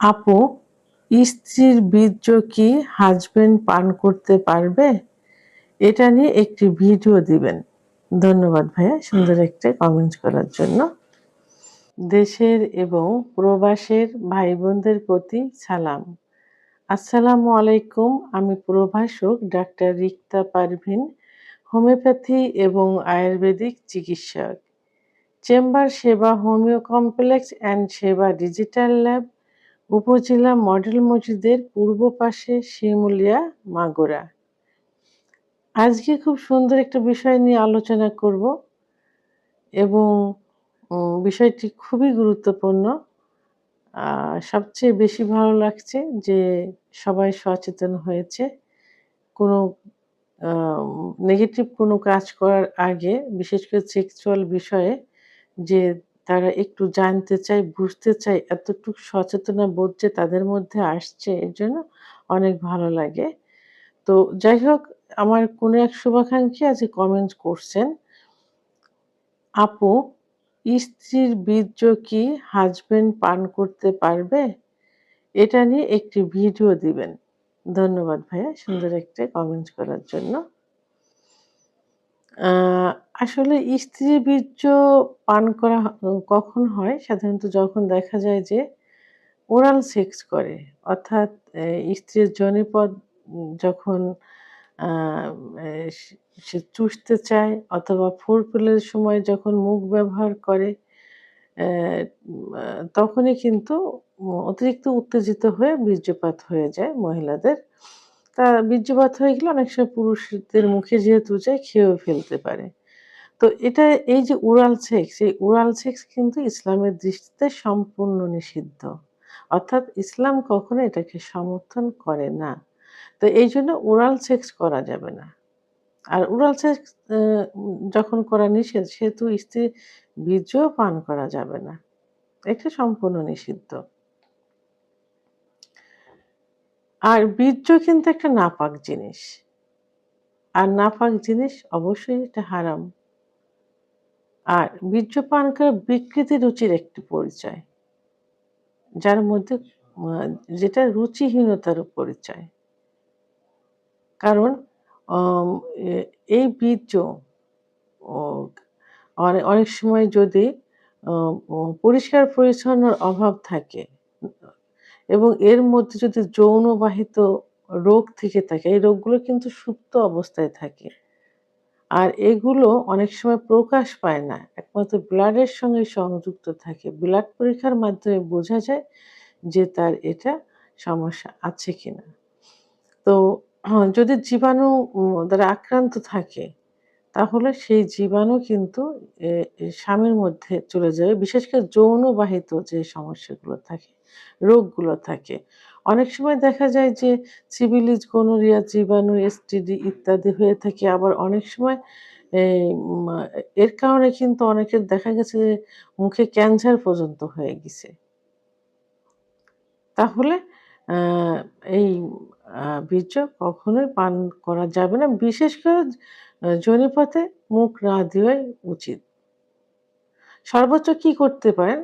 আপু, স্ত্রীর বীর্য কি হাজবেন্ড পান করতে পারবে? এটা নিয়ে একটি ভিডিও দিবেন। ধন্যবাদ ভাইয়া সুন্দর একটা কমেন্ট করার জন্য। দেশের এবং প্রবাসের ভাই বোনদের প্রতি সালাম। আসসালামু আলাইকুম, আমি প্রভাষক ডাক্তার রিক্তা পারভিন, হোমিওপ্যাথি এবং আয়ুর্বেদিক চিকিৎসক। Chamber Seba, homeo complex and Seba digital lab upazila model মসজিদের পূর্ব পাশে শিমুলিয়া মাগুরা। আজকে খুব সুন্দর একটা বিষয় নিয়ে আলোচনা করব এবং বিষয়টি খুবই গুরুত্বপূর্ণ। সবচেয়ে বেশি ভালো লাগছে যে সবাই সচেতন হয়েছে। কোনো নেগেটিভ কোনো কাজ করার আগে, বিশেষ করে সেক্সুয়াল বিষয়ে যে তারা একটু জানতে চায় বুঝতে চায় এতটুকু সচেতনা বোধ যে তাদের মধ্যে আসছে এর জন্য অনেক ভালো লাগে। তো যাই হোক আমার কোনো এক শুভাকাঙ্ক্ষী আজ কমেন্ট করছেন আপু স্ত্রীর বীর্য কি হাজবেন্ড পান করতে পারবে? এটা নিয়ে একটি ভিডিও দিবেন। ধন্যবাদ ভাইয়া সুন্দর একটা কমেন্ট করার জন্য। আসলে স্ত্রী বীর্য পান করা কখন হয়? সাধারণত যখন দেখা যায় যে ওরাল সেক্স করে, অর্থাৎ স্ত্রীর জনিপদ যখন সে চুষতে চায় অথবা ফুলফুলের সময় যখন মুখ ব্যবহার করে তখনই কিন্তু অতিরিক্ত উত্তেজিত হয়ে বীর্যপাত হয়ে যায় মহিলাদের। তা বীর্যপাত হয়ে গেলে অনেক সময় পুরুষদের মুখে যেহেতু যায়, খেয়েও ফেলতে পারে। তো এটা, এই যে উড়াল সেক্স, এই উড়াল সেক্স কিন্তু ইসলামের দৃষ্টিতে সম্পূর্ণ নিষিদ্ধ। অর্থাৎ ইসলাম কখনো এটাকে সমর্থন করে না। তো এই জন্য উড়াল সেক্স করা যাবে না। আর উড়াল সেক্স যখন করা নিষেধ, সেহেতু স্ত্রী বীর্যও পান করা যাবে না। এটা সম্পূর্ণ নিষিদ্ধ। আর বীর্য কিন্তু একটা নাপাক জিনিস। আর নাপাক জিনিস অবশ্যই এটা হারাম। আর বীর্য পান করা বিকৃতি রুচির একটি পরিচয়, যার মধ্যে যেটা রুচিহীনতার পরিচয়। কারণ এই বীর্য অনেক সময় যদি পরিষ্কার পরিচ্ছন্নর অভাব থাকে এবং এর মধ্যে যদি যৌনবাহিত রোগ থেকে থাকে, এই রোগগুলো কিন্তু সুপ্ত অবস্থায় থাকে। আর এগুলো অনেক সময় প্রকাশ পায় না। একমাত্র ব্লাডের সঙ্গে সংযুক্ত থাকে। ব্লাড পরীক্ষার মাধ্যমে বোঝা যায় যে তার এটা সমস্যা আছে কিনা। তো, যদি জীবাণু দ্বারা আক্রান্ত থাকে তাহলে সেই জীবাণু কিন্তু স্বামীর মধ্যে চলে যাবে। বিশেষ করে যৌনবাহিত যে সমস্যাগুলো থাকে, রোগগুলো থাকে, অনেক সময় দেখা যায় যে সিভিলিজ, গনোরিয়া, জীবাণু, এসটিডি ইত্যাদি হয়ে থাকে। আবার অনেক সময় এর কারণে কিন্তু অনেকের দেখা গেছে যে মুখে ক্যান্সার পর্যন্ত হয়ে গেছে। তাহলে এই বীর্য কখনোই পান করা যাবে না। বিশেষ করে জনিপথে মুখ না দেওয়াই উচিত। সর্বোচ্চ কি করতে পারেন?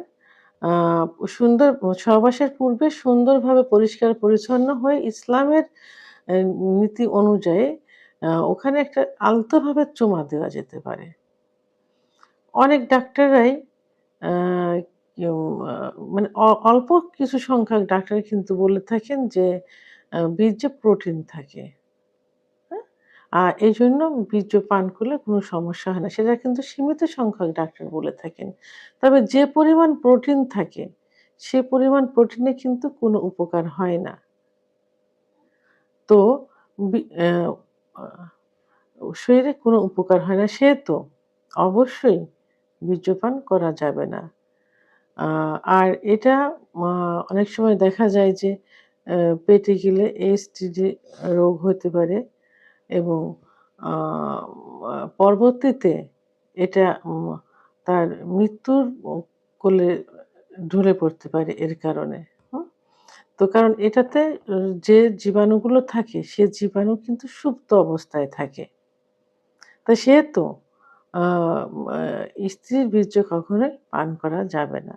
সুন্দর, সহবাসের পূর্বে সুন্দরভাবে পরিষ্কার পরিচ্ছন্ন হয়ে ইসলামের নীতি অনুযায়ী ওখানে একটা আলতোভাবে চুমা দেওয়া যেতে পারে। অনেক ডাক্তাররাই মানে অল্প কিছু সংখ্যক ডাক্তার কিন্তু বলে থাকেন যে বীর্যে প্রোটিন থাকে? আর এই জন্য বীর্য পান করলে কোনো সমস্যা হয় না। সেটা কিন্তু সীমিত সংখ্যক ডাক্তার বলে থাকেন। তবে যে পরিমাণ প্রোটিন থাকে, সে পরিমাণ প্রোটিনে কিন্তু কোনো উপকার হয় না। তো শরীরে কোনো উপকার হয় না। সে তো অবশ্যই বীর্যপান করা যাবে না। আর এটা অনেক সময় দেখা যায় যে পেটে গেলে এসটিডি রোগ হতে পারে। এবং পরবর্তীতে এটা তার মৃত্যুর কোলে ঢলে পড়তে পারে এর কারণে। তো কারণ এটাতে যে জীবাণুগুলো থাকে, সে জীবাণু কিন্তু সুপ্ত অবস্থায় থাকে। তা সেহেতু স্ত্রীর বীর্য কখনোই পান করা যাবে না।